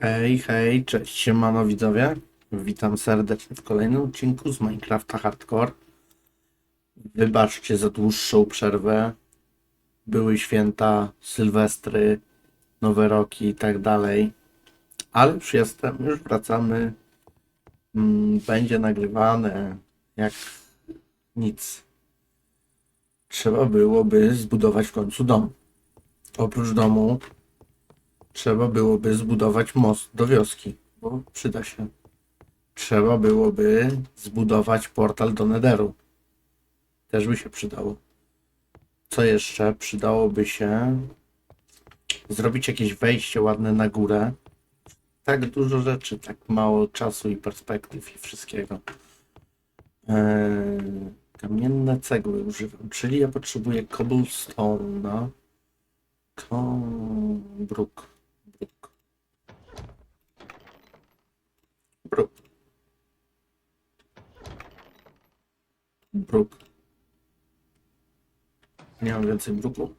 Hej, hej, cześć, siemano widzowie. Witam serdecznie w kolejnym odcinku z Minecrafta Hardcore. Wybaczcie za dłuższą przerwę. Były święta, sylwestry, nowe roki i tak dalej. Ale już jestem, już wracamy. Mm, Będzie nagrywane jak nic. Trzeba byłoby zbudować w końcu dom. Oprócz domu trzeba byłoby zbudować most do wioski, bo przyda się. Trzeba byłoby zbudować portal do Netheru. Też by się przydało. Co jeszcze? Przydałoby się zrobić jakieś wejście ładne na górę. Tak dużo rzeczy, tak mało czasu i perspektyw i wszystkiego. Eee, kamienne cegły używam, czyli ja potrzebuję cobblestone'a. Brook. Brook. Brook. Nie mam więcej bruku.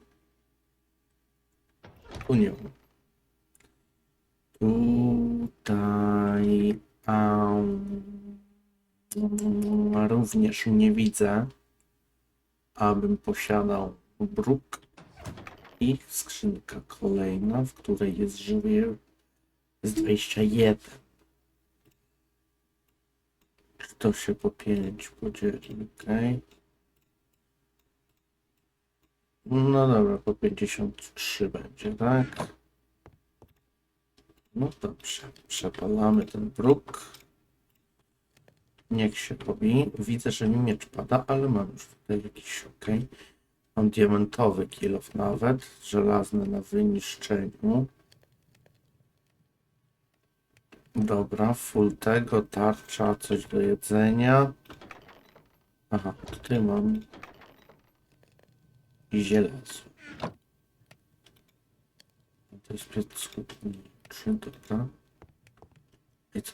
Tu nie mam. Tutaj um, również nie widzę, abym posiadał bruk i skrzynka kolejna, w której jest żywioł z 21. To się po 5 podzieli, ok? No dobra, po 53 będzie, tak? No dobrze, przepalamy ten bruk. Niech się robi. Widzę, że mi miecz pada, ale mam już tutaj jakiś, ok. Mam diamentowy kilof nawet, żelazny na wyniszczeniu. Dobra, full tego, tarcza, coś do jedzenia. Aha, tutaj mam żelazo. To jest piec skutniczy, dobra. I co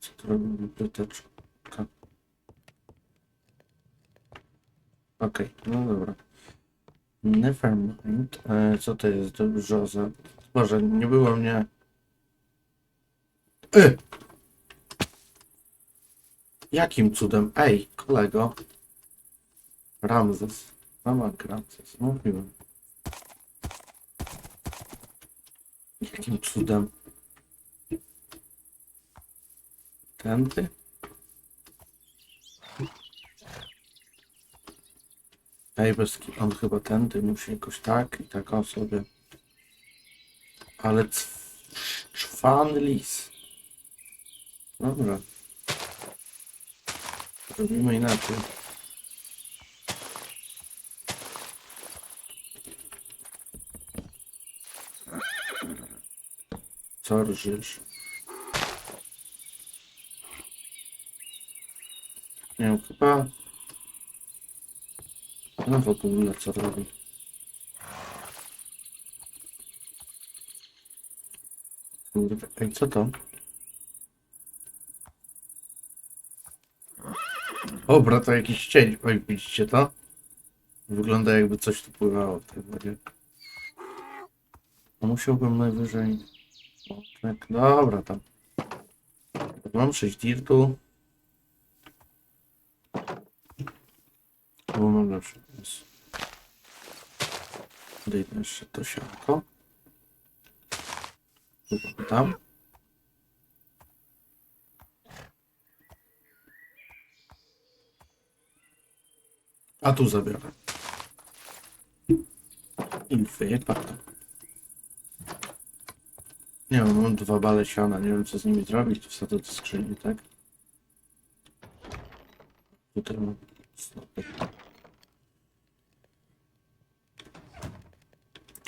co to robi biblioteczka? Okej, no dobra. Nevermind. E, co to jest? Dobrze, za... Boże, nie było mnie. Y! Jakim cudem? Ej, kolego. Ramzes. Mama Ramzes. Mówiłem. Jakim cudem? Tędy? Ej, bez on chyba tędy musi jakoś tak i tak o sobie. Ale cw- lis. Dobra. Robimy inaczej. Co rżysz? Nie wiem, chyba no w ogóle co robi? Ej, co to? Dobra, to jakiś cień. Oj, widzicie to? Wygląda jakby coś tu pływało w tej wodzie. Musiałbym najwyżej... Tak, dobra, tam. Mam 6 dirtu. Bo mam lepszy pomysł. Dejdę jeszcze to sianko. Tam. A tu zabiorę. I wypadam. Nie mam dwa bale siana, nie wiem co z nimi zrobić, to wsadzę do skrzyni, tak? Tutaj mam snopy.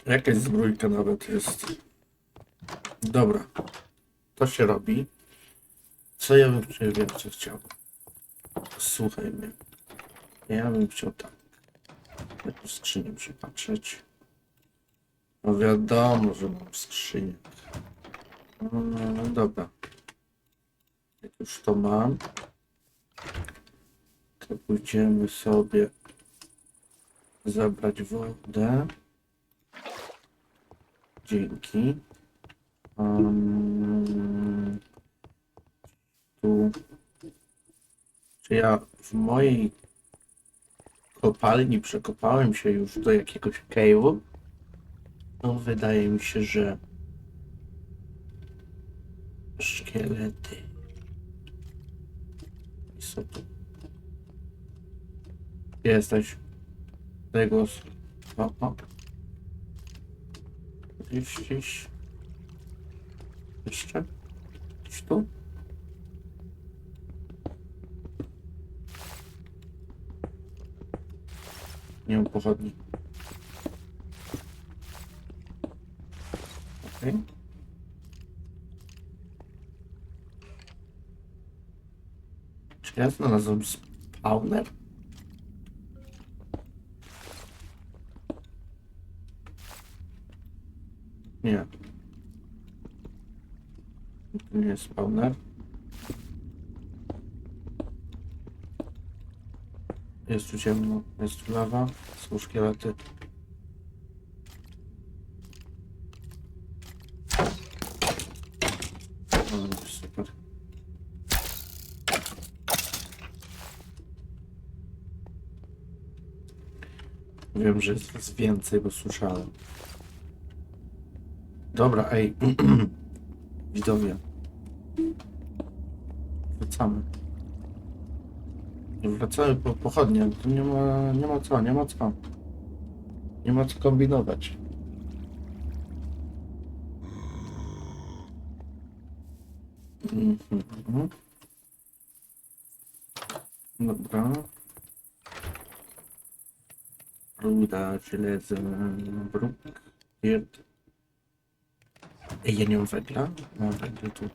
Jakaś zbrójka nawet jest. Dobra. To się robi. Co ja bym wiem, co chciał. Słuchaj mnie. Ja bym chciał tak. Ja tu skrzynię przypatrzeć. No wiadomo, że mam skrzynię. No, no, no, dobra. Jak już to mam, to pójdziemy sobie zabrać wodę. Dzięki. Um, tu. Czy ja w mojej kopalni przekopałem się już do jakiegoś cave'u? No, wydaje mi się, że szkielety. I? Gdzie jesteś? Daj głos. O, o. Gdzieś, gdzieś. Jeszcze? Gdzieś tu? Nie mam pochodni. Okej. Czy ja znalazłem spawner? Nie. To nie jest spawner. Jest tu ciemno, jest tu lawa, są szkielety. Super. Wiem, że jest was więcej, bo słyszałem. Dobra, ej. Widzowie. Wracamy. Wracamy po pochodnie. Tu nie ma, nie ma co, nie ma co. Nie ma co kombinować. Mhm. Dobra. Ruda, żelezo, bruk, dirt. Ej, ja nie mam węgla? Mam węgiel tu.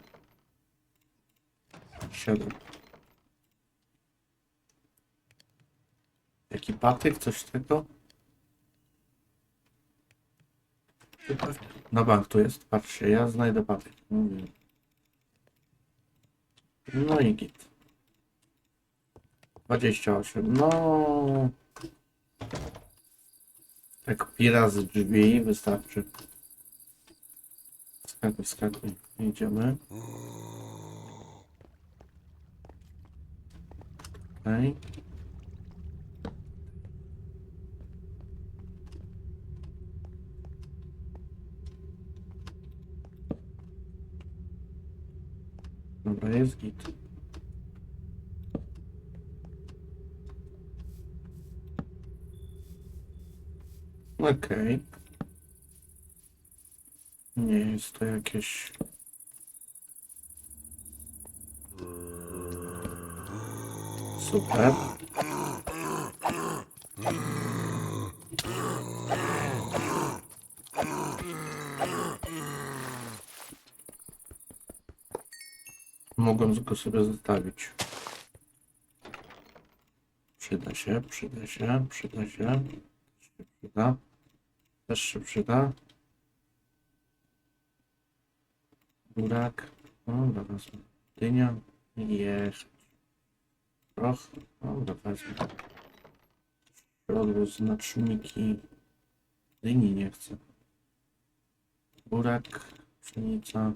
Siadam. Jaki patyk? Coś tego? Na bank tu jest. Patrzcie, ja znajdę patyk. No i git. 28. No. Tak pi razy drzwi wystarczy. Skakuj, skakuj. Idziemy. Okej. Dobra, jest git. Okej. Nie jest to jakieś... Super. Mogłem go sobie zostawić. Przyda się, przyda się, przyda się. się przyda. Też się przyda. Burak. Dobra, wezmę. Dynia. Jechać. Proch. Dobra, wezmę. Znaczniki. Dyni nie chcę. Burak. Pszenica.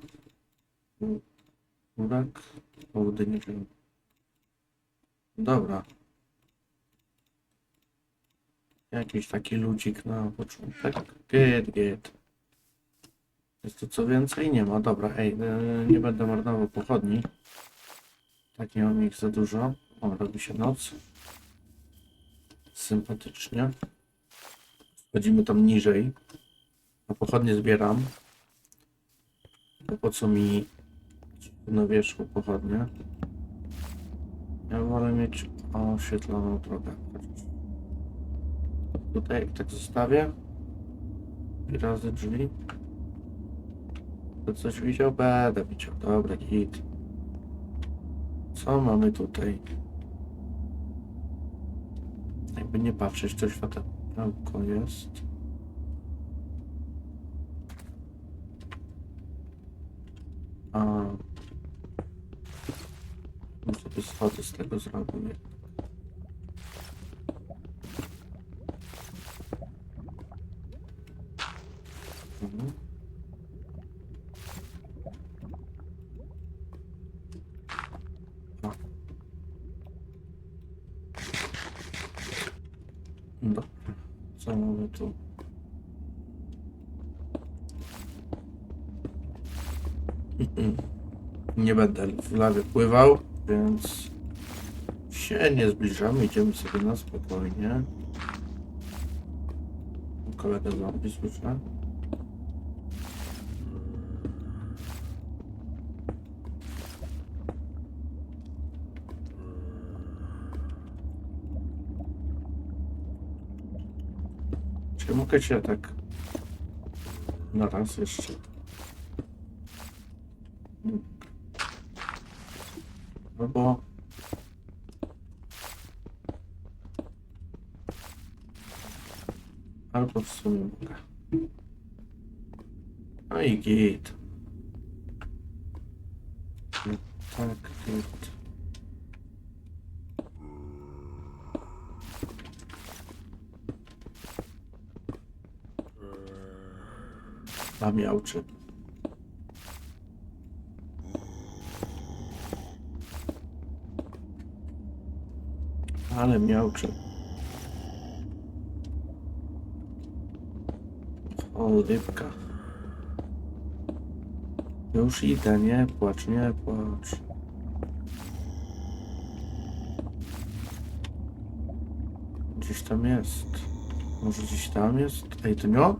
Burak. Południe. Dobra. Jakiś taki ludzik na początek. Git, git. Jest tu co więcej? Nie ma. Dobra, ej, e, nie będę marnował pochodni. Tak, nie mam ich za dużo. O, robi się noc. Sympatycznie. Schodzimy tam niżej. A pochodnie zbieram. Bo po co mi na wierzchu pochodnie? Ja wolę mieć oświetloną drogę. Tutaj tak zostawię. I razy drzwi. To coś widział? Będę widział. Dobra, git. Co mamy tutaj? Jakby nie patrzeć, to światełko jest. A jakby z tego zrobił. Mhm. No. Nie będę w lawie pływał więc się nie zbliżamy. Idziemy sobie na spokojnie. Kolega zombie słyszę. Czy mogę cię tak na raz jeszcze? Albo... Albo w sumie mogę. No i git. No Tak, git. Ale miałczy. O, rybka. Już idę, nie płacz, nie płacz. Gdzieś tam jest. Może gdzieś tam jest? Ej, to nie on?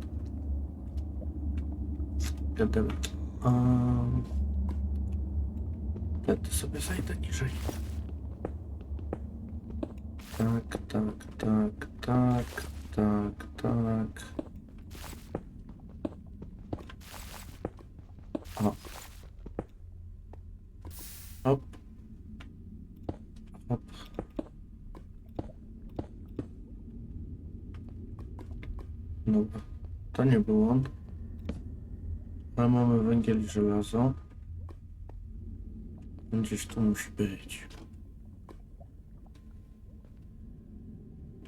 Goddammit. Um, Będę sobie zajdę niżej. Tak, tak, tak, tak, tak, tak. O. Hop. Hop. Dobra. To nie był on. Ale mamy węgiel i żelazo. Gdzieś tu musi być.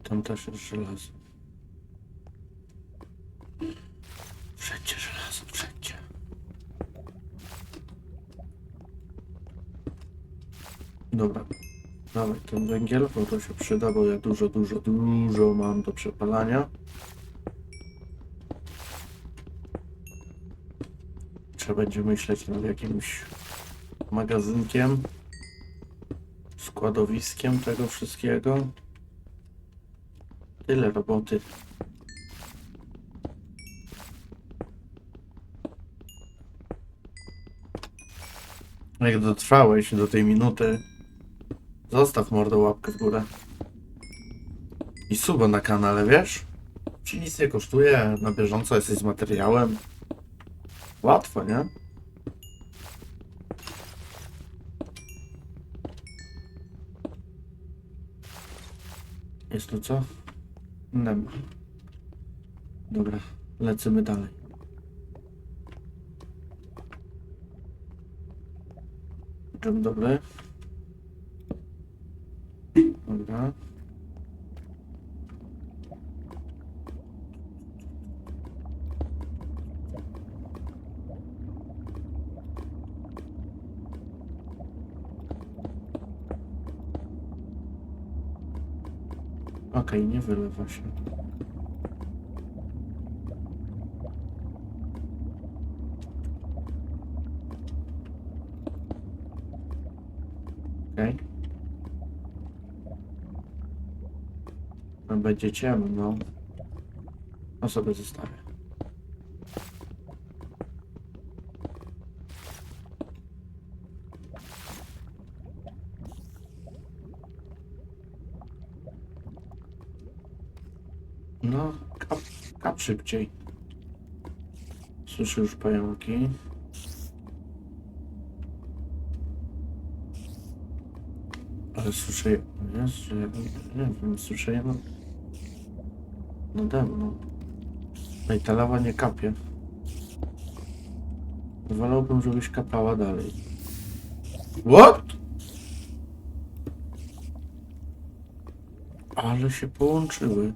Tam też jest żelazo. Wszędzie żelazo, wszędzie. Dobra. Dawaj ten węgiel, bo to się przyda, bo ja dużo, dużo, dużo mam do przepalania. Trzeba będzie myśleć nad jakimś magazynkiem, składowiskiem tego wszystkiego. Tyle roboty. Jak dotrwałeś do tej minuty, zostaw mordę łapkę w górę. I suba na kanale, wiesz? Ci nic nie kosztuje, na bieżąco jesteś z materiałem. Łatwo, nie? Jest tu co? Nie ma. Dobra, lecimy dalej. Dzień dobry. Dobra. Okej, nie wylewa się. Okej. No będzie ciemno. No sobie zostawię. Szybciej. Słyszę już pająki. Ale słyszę... Jezu, ja nie wiem, słyszę jedno... Nade mną. No i ta lawa nie kapie. Wolałbym, żebyś kapała dalej. What? Ale się połączyły.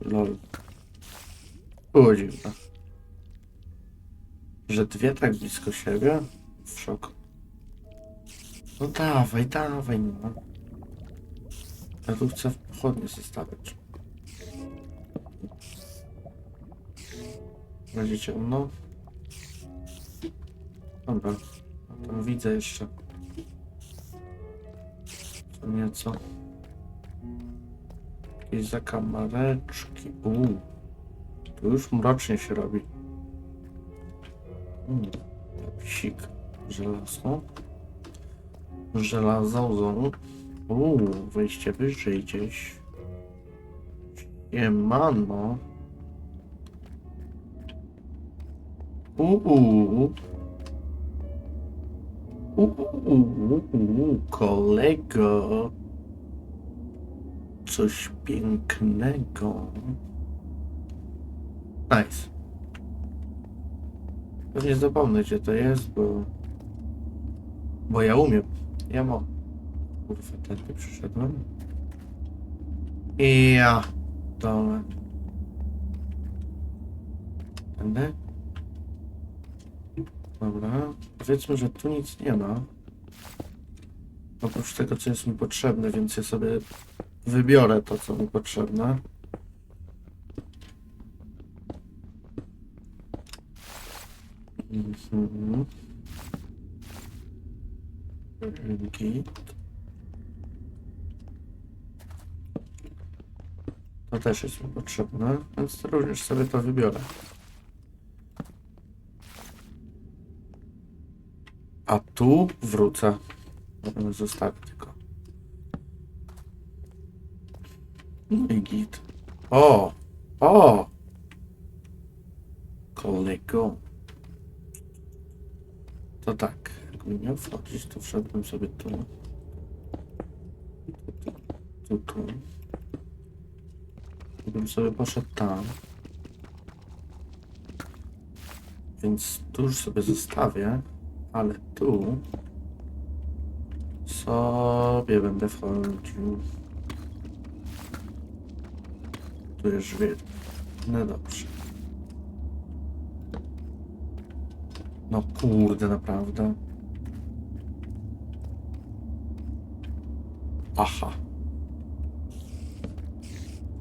Lol. Było dziwne. Że dwie tak blisko siebie? W szoku. No dawaj, dawaj, no. Ja tu chcę w pochodnie zostawiać. Będzie ciemno. Dobra. Tam widzę jeszcze. Co nieco. Jakieś zakamareczki. Uuu. Tu już mrocznie się robi. Mm. Psik. Żelazo. Żelazozą. Uuu, wejście wyżej gdzieś. Siemano. Uuu. Uuu, kolego. Coś pięknego. Nice. Pewnie zapomnę, gdzie to jest, bo... Bo ja umiem. Ja mam. Kurwa, tędy przyszedłem. I ja. Dobra. Tędy? Dobra. Powiedzmy, że tu nic nie ma. Oprócz tego, co jest mi potrzebne, więc ja sobie wybiorę to, co mi potrzebne. Git. To też jest mi potrzebne, więc również sobie to wybiorę. A tu wrócę. Zostawię tylko. No i git. O! O! Kolego. To tak, jakby miał wchodzić, to wszedłbym sobie tu. Tu, tu, tu. Bym sobie poszedł tam. Więc tu już sobie zostawię, ale tu sobie będę wchodził. Tu jest żwir. No dobrze. No kurde, naprawdę. Aha.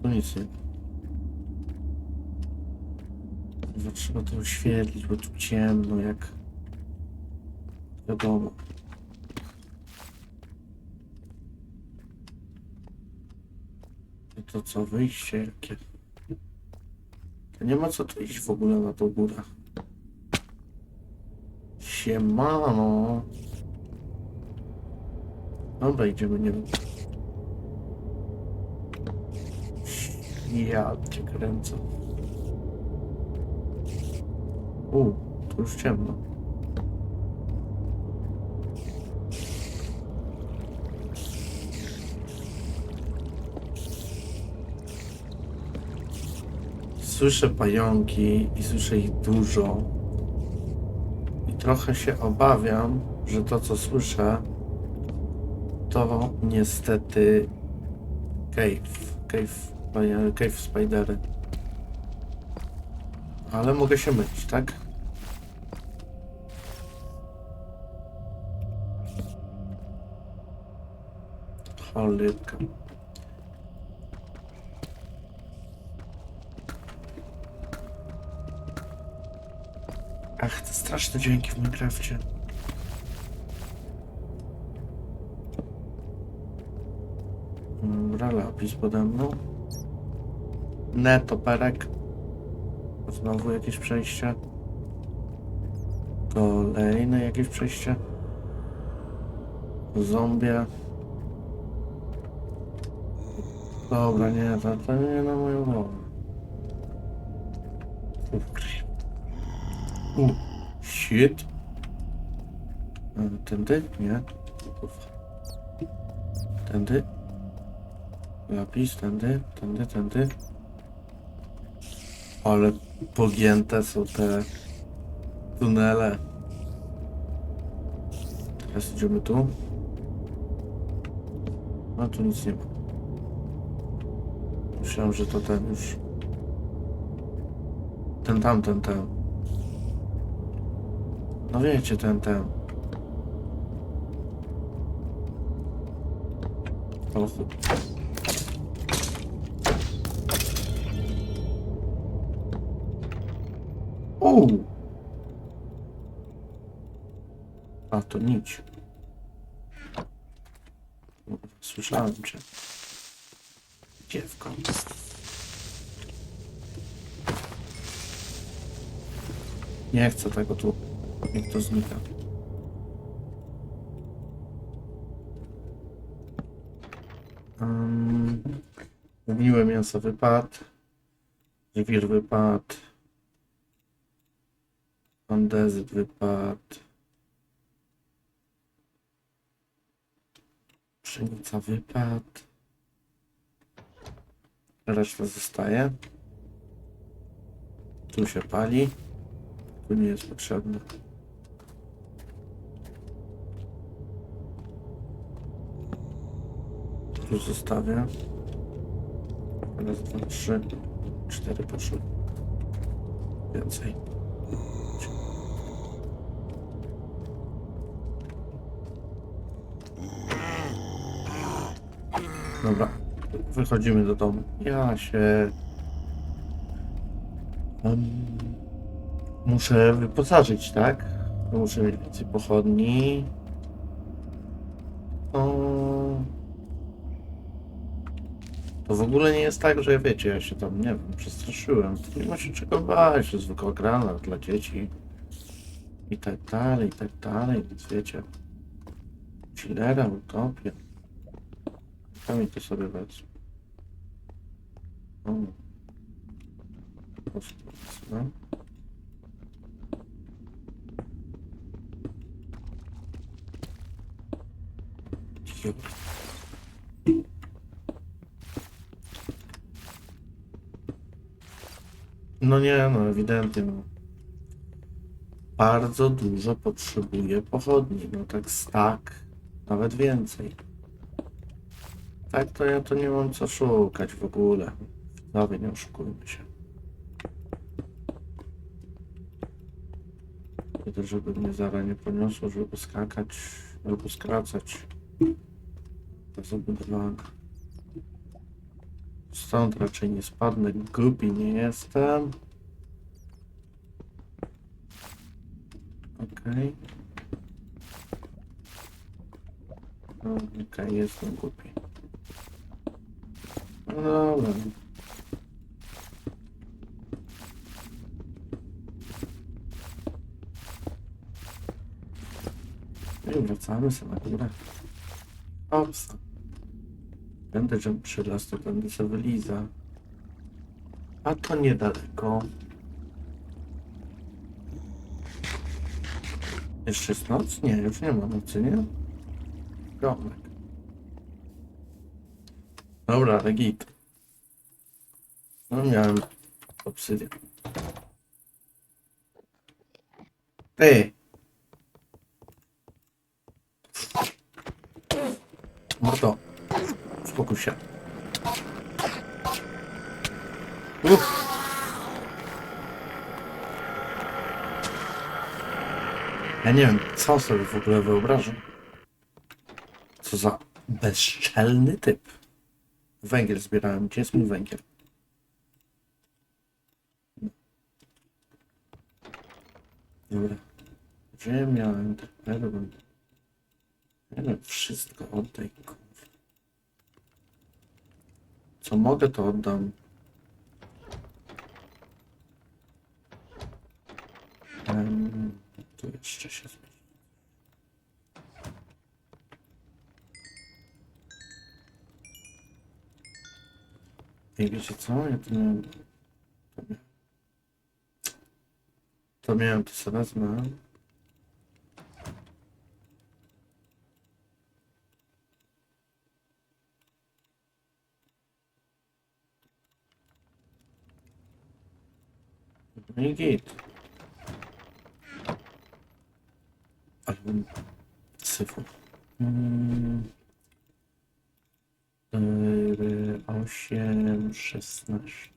Tu nic nie. Trzeba to oświetlić, bo tu ciemno jak... Wiadomo. To co, wyjście jakie? To nie ma co tu iść w ogóle na tą górę. Siemano. Dobra, idziemy, nie wiem. Ja cię kręcę. U, tu już ciemno. Słyszę pająki i słyszę ich dużo. I trochę się obawiam, że to co słyszę to niestety cave. Cave, cave spidery. Ale mogę się mylić, tak? Cholera. Ach, te straszne dźwięki w Minecrafcie. Dobra, lapis pode mną. Netoperek. Znowu jakieś przejście. Kolejne jakieś przejście. Zombie. Dobra, nie, to, to nie na moją głowę. Kurde. U, shit. E, Tędy? Nie. Tędy? Lapis, tędy, tędy, tędy. Ale pogięte są te tunele. Teraz idziemy tu. A tu nic nie ma. Myślałem, że to ten już. Ten tamten, ten. No wiecie, ten, ten. Samochód. Uuu! A to nic. Słyszałem cię. Dziewko. Nie chcę tego tu. Niech to znika. Um, mówiłem mięso wypadł. Żwir wypadł. Andezyt wypadł. Pszenica wypadł. Reszta zostaje. Tu się pali. Tu nie jest potrzebne. Tu zostawię. Raz, dwa, trzy, cztery poszły. Więcej. Dobra, wychodzimy do domu. Ja się. em, muszę wyposażyć, tak? Muszę mieć więcej pochodni. O... To w ogóle nie jest tak, że wiecie, ja się tam, nie wiem, przestraszyłem. Nie ma się czego bać, to zwykła gra dla- dzieci. I tak dalej, i tak dalej, więc wiecie. Chillera, utopię. Sami to sobie wezmę. O. Po prostu. No nie, no ewidentnie, no. Bardzo dużo potrzebuję pochodni, no tak stak, nawet więcej. Tak to ja to nie mam co szukać w ogóle. Nowy nie oszukujmy się. Tyle, żeby mnie zara nie poniosło, żeby skakać albo skracać. To zabudowane. Stąd raczej nie spadnę, głupi nie jestem. Okej. No, Okej, jestem głupi. No dobra. I wracamy sobie na górę. Opsa. Będę, że przy las, to będę sobie wyliza. A to niedaleko. Jeszcze jest noc? Nie, już nie ma nocy, nie? Gromek. Dobra, ale. No miałem obsydian. Ty! Spokój się. Uff. Ja nie wiem, co sobie w ogóle wyobrażam. Co za bezczelny typ. Węgiel zbierałem. Gdzie jest mój węgiel? Dobra. Perły? Nie wiem, wszystko oddaj, kurwa. Co mogę, to oddam. Em, tu jeszcze się zmieni. I wiecie co? Ja. To miałem, to miałem, to sobie wezmę. No i git. Albo cyfr. Mm. Cztery, osiem, szesnaście.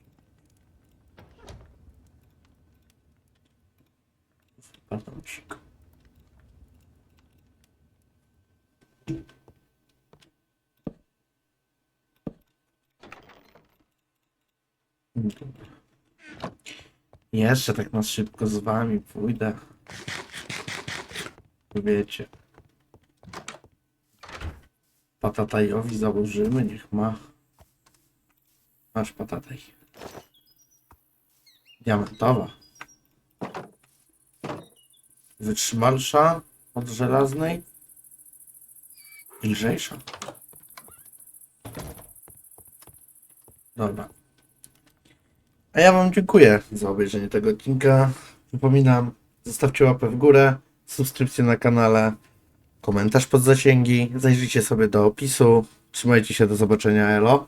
Baloncik. Dobra. Jeszcze tak na szybko z wami pójdę. Wiecie. Patatajowi założymy, niech ma. Masz patataj. Diamentowa. Wytrzymalsza od żelaznej. Lżejsza. Dobra. A ja Wam dziękuję za obejrzenie tego odcinka. Przypominam, zostawcie łapę w górę, subskrypcję na kanale, komentarz pod zasięgi, zajrzyjcie sobie do opisu. Trzymajcie się, do zobaczenia, elo.